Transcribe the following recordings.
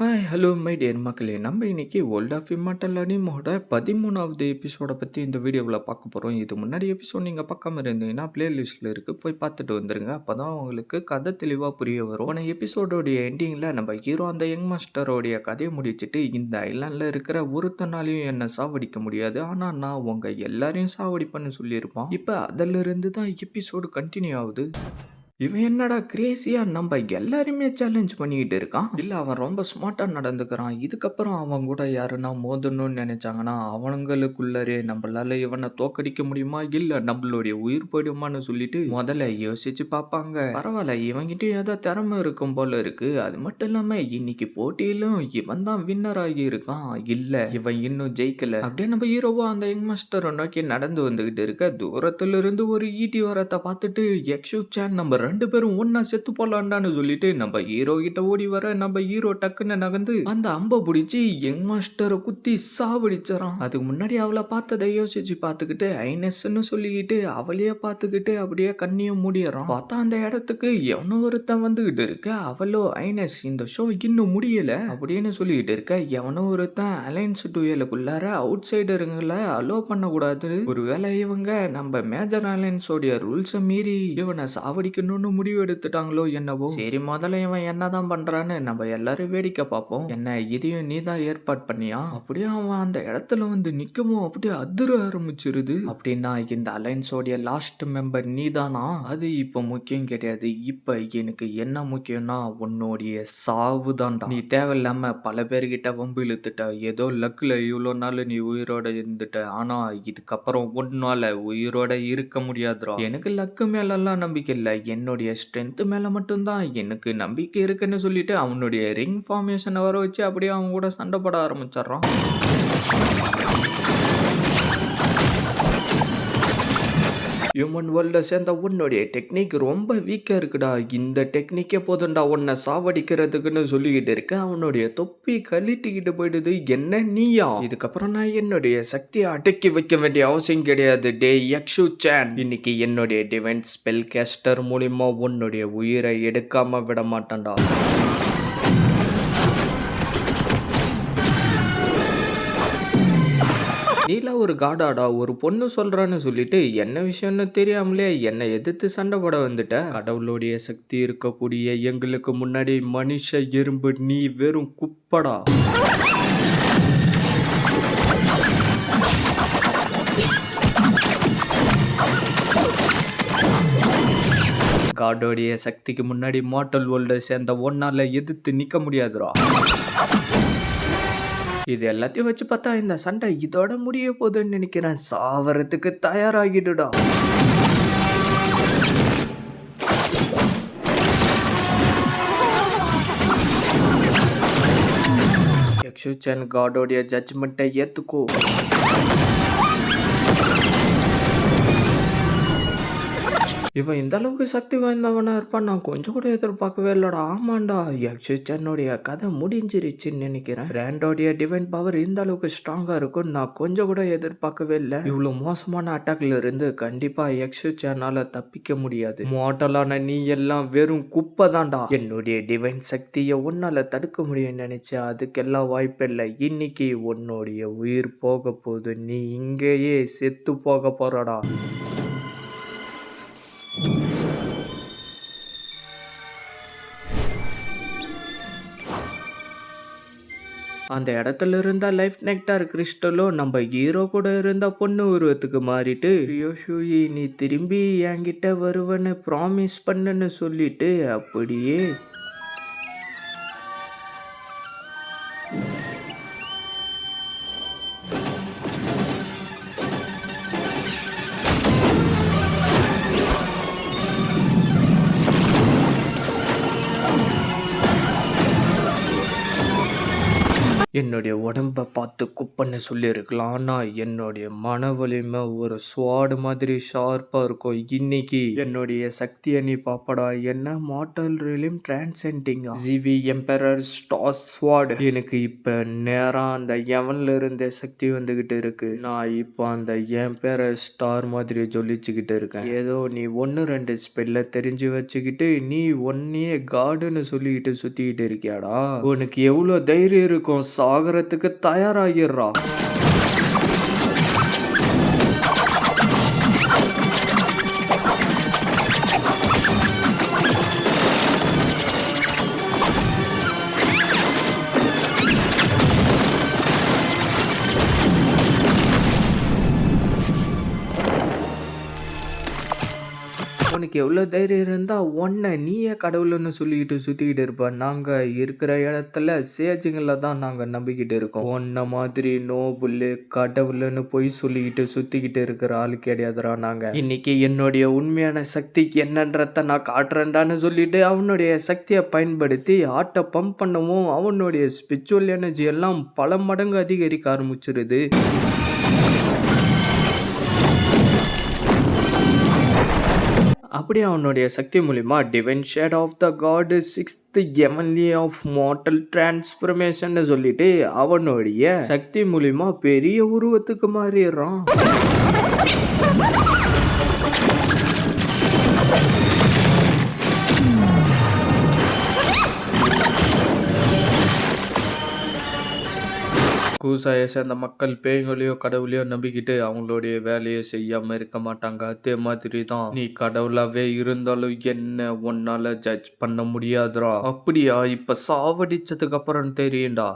Hi hello my dear மக்களே. நம்ம இன்னைக்கு வேர்ல்ட் ஆஃப் இம்மாட்டல் அனிமோட பதிமூணாவது எபிசோட பற்றி இந்த வீடியோவில் பார்க்க போகிறோம் இது முன்னாடி எபிசோட் நீங்கள் பார்க்காம இருந்தீங்கன்னா பிளேலிஸ்ட்டில் இருக்குது போய் பார்த்துட்டு வந்துருங்க. அப்போ தான் உங்களுக்கு கதை தெளிவாக புரிய வரும். ஆனால் எபிசோடோடைய எண்டிங்கில் நம்ம ஹீரோ அந்த யங் மாஸ்டரோடைய கதையை முடிச்சுட்டு இந்த ஐலாண்டில் இருக்கிற ஒருத்தனாலையும் என்னை சாவடிக்க முடியாது. ஆனால் நான் உங்கள் எல்லாரையும் சாவடிப்பேன்னு சொல்லியிருப்பான். இப்போ அதிலிருந்து தான் எபிசோடு கண்டினியூ ஆகுது. இவன் என்னடா கிரேசியா நம்ம எல்லாருமே சேலஞ்ச் பண்ணிக்கிட்டு இருக்கான். இல்லை அவன் ரொம்ப ஸ்மார்ட்டாக நடந்துக்கிறான். இதுக்கப்புறம் அவன் கூட யாருன்னா மோதணும்னு நினைச்சாங்கன்னா அவனுங்களுக்குள்ளரே நம்மளால இவனை தோக்கடிக்க முடியுமா? இல்லை நம்மளுடைய உயிர் போயிடுமான்னு சொல்லிட்டு முதல்ல யோசிச்சு பார்ப்பாங்க. பரவாயில்ல இவங்கிட்டயும் ஏதோ திறமை இருக்கும் போல இருக்கு. அது மட்டும் இல்லாம இன்னைக்கு போட்டியிலும் இவன் தான் வின்னர் ஆகி இருக்கான். இல்லை இவன் இன்னும் ஜெயிக்கல. அப்படியே நம்ம ஹீரோவா அந்த யங் மாஸ்டரை நோக்கி நடந்து வந்துகிட்டு இருக்க தூரத்துல இருந்து ஒரு ஈட்டி வரத்தை பார்த்துட்டு யக்ஷு சேன் நம்பர் ரெண்டு பேரும் ஒன்னா செத்து போலான்டான்னு சொல்லிட்டு நம்ம ஹீரோ கிட்ட ஓடி வர நம்ம ஹீரோ டக்குன்னு நகர்ந்து அந்த அம்பை பிடிச்சி யங் மாஸ்டரை குத்தி சாவடிச்சிடறான். அதுக்கு முன்னாடி அவளை பார்த்ததை யோசிச்சு பார்த்துக்கிட்டு ஐனஸ்ன்னு சொல்லிக்கிட்டு அவளையே பார்த்துக்கிட்டு அப்படியே கண்ணியை மூடிடுறான். பார்த்தா அந்த இடத்துக்கு எவனோ ஒருத்தன் வந்துகிட்டு இருக்க அவளோ ஐனஸ் இந்த ஷோ இன்னும் முடியல அப்படின்னு சொல்லிக்கிட்டு இருக்க எவனோ ஒருத்தன் அலைன்ஸ் டுயலுக்குள்ளார அவுட் சைடருங்களை அலோ பண்ணக்கூடாது. ஒருவேளை இவங்க நம்ம மேஜர் அலைன்ஸோடைய ரூல்ஸை மீறி இவனை சாவடிக்கணும் பண்ணணும்னு முடிவு எடுத்துட்டாங்களோ என்னவோ. சரி முதல்ல இவன் என்னதான் பண்றான்னு நம்ம எல்லாரும் வேடிக்கை பார்ப்போம். என்ன இதையும் நீ தான் ஏற்பாடு பண்ணியா? அப்படியே அவன் அந்த இடத்துல வந்து நிக்கவும் அப்படியே அதிர ஆரம்பிச்சிருது. அப்படின்னா இந்த அலைன்ஸோடைய லாஸ்ட் மெம்பர் நீதானா? அது இப்ப முக்கியம் கிடையாது. இப்ப எனக்கு என்ன முக்கியம்னா உன்னுடைய சாவு தான்டா நீ தேவையில்லாம பல பேர்கிட்ட வம்பு இழுத்துட்ட. ஏதோ லக்ல இவ்வளோ நாள் நீ உயிரோட இருந்துட்ட. ஆனா இதுக்கப்புறம் ஒன்னால உயிரோட இருக்க முடியாதுடா. எனக்கு லக்கு மேலெல்லாம் நம்பிக்கை இல்லை. என்ன என்னுடைய ஸ்ட்ரென்த்து மேலே மட்டும்தான் எனக்கு நம்பிக்கை இருக்குன்னு சொல்லிட்டு அவனுடைய ரிங் ஃபார்மேஷனை வர வச்சு அப்படியே அவங்க கூட சண்டை போட ஆரம்பிச்சிடுறான். ஹியூமன் வேர்ல்டை சேர்ந்த உன்னுடைய டெக்னிக் ரொம்ப வீக்காக இருக்குடா. இந்த டெக்னிக்கே போதும்டா உன்னை சாவடிக்கிறதுக்குன்னு சொல்லிக்கிட்டு இருக்க. அவனுடைய தொப்பி கழட்டிக்கிட்டு போயிடுது. என்ன நீயா? இதுக்கப்புறம் நான் என்னுடைய சக்தியை அடக்கி வைக்க வேண்டிய அவசியம் கிடையாது. டே யக்ஷு சேன். இன்னைக்கு என்னுடைய டிவைன் ஸ்பெல் கேஸ்டர் மூலிமா உன்னுடைய உயிரை எடுக்காம விட மாட்டேன்டா. நீலா ஒரு காடாடா ஒரு பொண்ணு சொல்றான்னு சொல்லிட்டு என்ன விஷயம்னு தெரியாமலே என்னை எதிர்த்து சண்டை போட வந்துட்ட. கடவுளுடைய சக்தி இருக்கக்கூடிய எங்களுக்கு முன்னாடி மனுஷ எறும்பு நீ வெறும் குப்படா. காடோடைய சக்திக்கு முன்னாடி மாட்டல் வேர்ல்டை சேர்ந்த ஒன்னால எதிர்த்து நிக்க முடியாதுடா. இது எல்லாத்தையும் வச்சு பார்த்தா இந்த சண்டை இதோட முடிய போகுதுன்னு நினைக்கிறேன். சாவறதுக்கு தயாராகிடுடா. யக்ஷுச்சன் காடோடைய ஜட்ஜ்மெண்ட்டை ஏத்துக்கோ. இவன் இந்த அளவுக்கு சக்தி வாய்ந்தவனாக இருப்பான் நான் கொஞ்சம் கூட எதிர்பார்க்கவே இல்லடா. ஆமாண்டா. யக்ஷனுடைய கதை முடிஞ்சிருச்சுன்னு நினைக்கிறேன். ரேண்டோடைய டிவைன் பவர் இந்த அளவுக்கு ஸ்ட்ராங்காக இருக்கும் நான் கொஞ்சம் கூட எதிர்பார்க்கவே இல்லை. இவ்வளோ மோசமான அட்டாக்ல இருந்து கண்டிப்பாக யக்ஷனால தப்பிக்க முடியாது. மோட்டலான நீ எல்லாம் வெறும் குப்பை தான்டா. என்னுடைய டிவைன் சக்தியை உன்னால் தடுக்க முடியும்னு நினச்சா அதுக்கெல்லாம் வாய்ப்பில்லை இன்னைக்கு உன்னுடைய உயிர் போக போகுது. நீ இங்கேயே செத்து போக போறடா. அந்த இடத்துல இருந்த லைஃப் நெக்டார் கிறிஸ்டலும் நம்ம ஹீரோ கூட இருந்த பொண்ணு உருவத்துக்கு மாறிட்டு யோஷுயி நீ திரும்பி என்கிட்ட வருவன்னு ப்ராமிஸ் பண்ணுன்னு சொல்லிட்டு அப்படியே என்னுடைய உடம்ப பார்த்து குப்பன்னு சொல்லியிருக்கலாம் ஆனால் என்னுடைய மன வலிமை ஒரு ஸ்வாடு மாதிரி ஷார்ப்பாக இருக்கும். இன்னைக்கு என்னுடைய சக்தியை நீ பாப்படா என்ன மாட்டல் ரிலிம் டிரான்சென்டிங் ஜிவி எம்பரர் ஸ்டார் ஸ்வாடு எனக்கு இப்போ நேரம் அந்த எவன்ல இருந்த சக்தி வந்துகிட்டு இருக்கு. நான் இப்போ அந்த எம்பரர் ஸ்டார் மாதிரி ஜொலிச்சுக்கிட்டு இருக்கேன். ஏதோ நீ ஒன்று ரெண்டு ஸ்பெல்ல தெரிஞ்சு வச்சுக்கிட்டு நீ ஒன்னே காடுன்னு சொல்லிக்கிட்டு சுற்றிக்கிட்டு இருக்கியாடா? உனக்கு எவ்வளோ தைரியம் இருக்கும் சாகரத்துக்கு தயாராகிடுறா உனக்கு எவ்வளோ தைரியம் இருந்தால் ஒன்றை நீயே கடவுள்னு சொல்லிக்கிட்டு சுற்றிக்கிட்டு இருப்ப. நாங்கள் இருக்கிற இடத்துல சேஜுங்களை தான் நாங்கள் நம்பிக்கிட்டு இருக்கோம். ஒன்றை மாதிரி நோபுல்லு கடவுள்னு பொய் சொல்லிக்கிட்டு சுற்றிக்கிட்டு இருக்கிற ஆள் கிடையாதுடா நாங்கள் இன்னைக்கு என்னுடைய உண்மையான சக்திக்கு என்னன்றத நான் காட்டுறேன்டான்னு சொல்லிட்டு அவனுடைய சக்தியை பயன்படுத்தி ஆட்டை பம்ப் பண்ணவும் அவனுடைய ஸ்பிரிச்சுவல் எனர்ஜி எல்லாம் பல மடங்கு அதிகரிக்க ஆரம்பிச்சிருது. அப்படியே அவனுடைய சக்தி மூலிமா divine shade of the god sixth எமன்லி of mortal transformation சொல்லிட்டு அவனுடைய சக்தி மூலிமா பெரிய உருவத்துக்கு மாறிடுறான். கூசாய சேர்ந்த மக்கள் பேய்களையோ கடவுளையோ நம்பிக்கிட்டு அவங்களுடைய வேலையை செய்யாம இருக்க மாட்டாங்க. அதே மாதிரி தான் நீ கடவுளாவே இருந்தாலும் என்ன உன்னால ஜட்ஜ் பண்ண முடியாதுடா. அப்படியா? இப்ப சாவடிச்சதுக்கு அப்புறம் தெரியும்டா.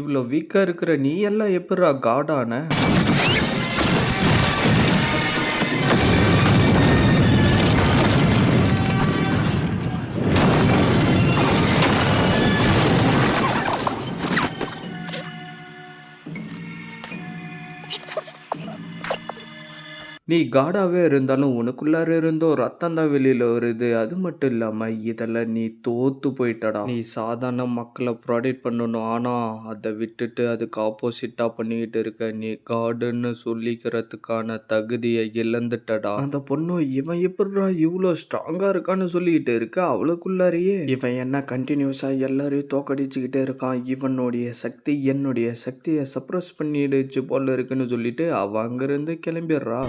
இவ்வளோ வீக்கா இருக்கிற நீ எல்லாம் எப்படா காடான நீ காடாகவே இருந்தாலும் உனக்குள்ளார இருந்தோ ரத்தம் தான் வெளியில் வருது. அது மட்டும் இல்லாமல் இதெல்லாம் நீ தோத்து போயிட்டடா. நீ சாதாரண மக்களை ப்ரொடெக்ட் பண்ணணும். ஆனால் அதை விட்டுட்டு அதுக்கு ஆப்போசிட்டாக பண்ணிக்கிட்டு இருக்க நீ காடுன்னு சொல்லிக்கிறதுக்கான தகுதியை இழந்துட்டடா. அந்த பொண்ணு இவன் எப்படிடா இவ்வளோ ஸ்ட்ராங்காக இருக்கான்னு சொல்லிக்கிட்டு இருக்க? அவளுக்குள்ளாரியே. இவன் என்ன கண்டினியூஸாக எல்லாரையும் தோக்கடிச்சுக்கிட்டே இருக்கான். இவனுடைய சக்தி என்னுடைய சக்தியை சப்ரஸ் பண்ணிடுச்சு போல இருக்குன்னு சொல்லிட்டு அவ அங்கேருந்து கிளம்பிடுறா.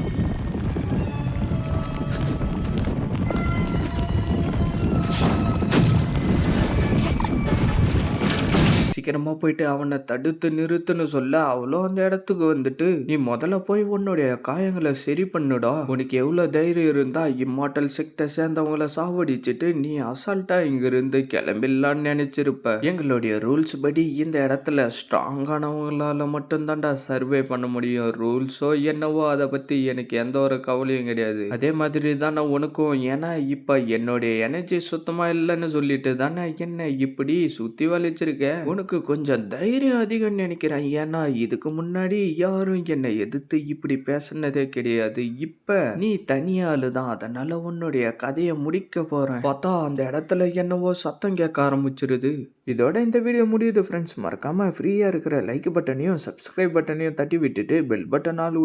சீக்கிரமாக போயிட்டு அவனை தடுத்து நிறுத்துன்னு சொல்ல அவளும் அந்த இடத்துக்கு வந்துட்டு நீ முதல்ல போய் உன்னுடைய காயங்களை சரி பண்ணுடா. உனக்கு எவ்வளோ தைரியம் இருந்தா இம்மாட்டல் செக்டை சேர்ந்தவங்கள சாவடிச்சிட்டு நீ அசால்ட்டா இங்கிருந்து கிளம்பிடலான்னு நினைச்சிருப்ப. எங்களுடைய ரூல்ஸ் படி இந்த இடத்துல ஸ்ட்ராங்கானவங்களால மட்டும்தான்டா சர்வே பண்ண முடியும். ரூல்ஸோ என்னவோ அதை பற்றி எனக்கு எந்த ஒரு கவலையும் கிடையாது. அதே மாதிரி தானே உனக்கும். ஏன்னா இப்போ என்னுடைய எனர்ஜி சுத்தமாக இல்லைன்னு சொல்லிட்டு தானே என்ன இப்படி சுற்றி வலிச்சிருக்க? உனக்கு கொஞ்சம் தைரியம் அதிகம் நினைக்கிறேன். ஏன்னா இதுக்கு முன்னாடி யாரும் என்னை எதிர்த்து இப்படி பேசுனதே கிடையாது. இப்ப நீ தனியாளு தான் அதனால உன்னுடைய கதையை முடிக்க போறேன். பார்த்தா அந்த இடத்துல என்னவோ சத்தம் கேட்க ஆரம்பிச்சிருது. இதோட இந்த வீடியோ முடியுது ஃப்ரெண்ட்ஸ் மறக்காமல் ஃப்ரீயாக இருக்கிற லைக் பட்டனையும் சப்ஸ்கிரைப் பட்டனையும் தட்டி விட்டுட்டு பெல் பட்டன் ஆள்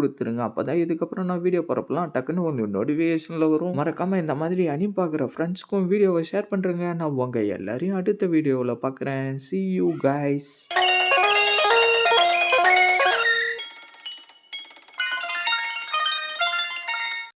அப்போ தான் இதுக்கப்புறம் நான் வீடியோ போறப்பலாம் டக்குன்னு உங்களுக்கு நோட்டிஃபிகேஷனில் வரும். மறக்காமல் இந்த மாதிரி அணி பார்க்குற ஃப்ரெண்ட்ஸ்க்கும் வீடியோவை ஷேர் பண்ணுறேங்க நான் உங்கள் எல்லாரையும் அடுத்த வீடியோவில் பார்க்குறேன். C you guys